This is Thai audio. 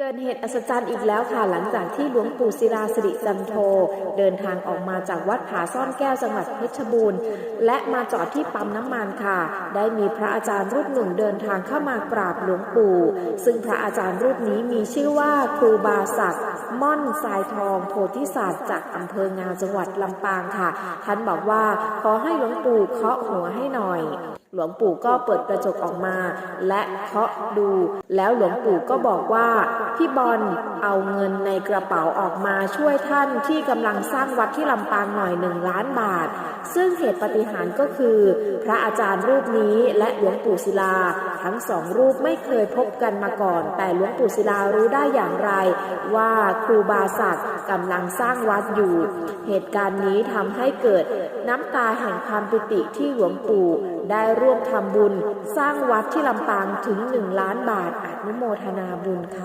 เกิดเหตุอัศจรรย์อีกแล้วค่ะ หลังจากที่หลวงปู่ศิลาสิริจันโท เดินทางออกมาจากวัดผาซ่อนแก้วจังหวัดเพชรบูรณ์ และมาจอดที่ปั๊มน้ำมันค่ะ ได้มีพระอาจารย์รูปหนึ่งเดินทางเข้ามากราบหลวงปู่ ซึ่งพระอาจารย์รูปนี้มีชื่อว่าครูบาศักดิ์ม่อนทรายทองโพธิศาสตร์จากอำเภองาวจังหวัดลำปางค่ะ ท่านบอกว่าขอให้หลวงปู่เคาะหัวให้หน่อย ลวงปู่ก็เปิดกระจกออกมา และเคาะดู แล้วหลวงปู่ก็บอกว่า พี่บอลเอาเงินในกระเป๋าออกมาช่วยท่านที่กำลังสร้างวัดที่ลำปางหน่อยหนึ่งล้านบาท ซึ่งเหตุปฏิหารก็คือ พระอาจารย์รูปนี้และหลวงปู่ศิลา ทั้งสองรูปไม่เคยพบกันมาก่อน แต่หลวงปู่ศิลารู้ได้อย่างไร ว่าครูบาศักดิ์กำลังสร้างวัดอยู่ เหตุการณ์นี้ทำให้เกิดน้ำตาแห่งความปิติที่หลวงปู่ได้ร่ววมทำบุญ สร้างวัดที่ลำปางถึงหนึ่งล้านบาทอนุโมทนาบุญค่ะ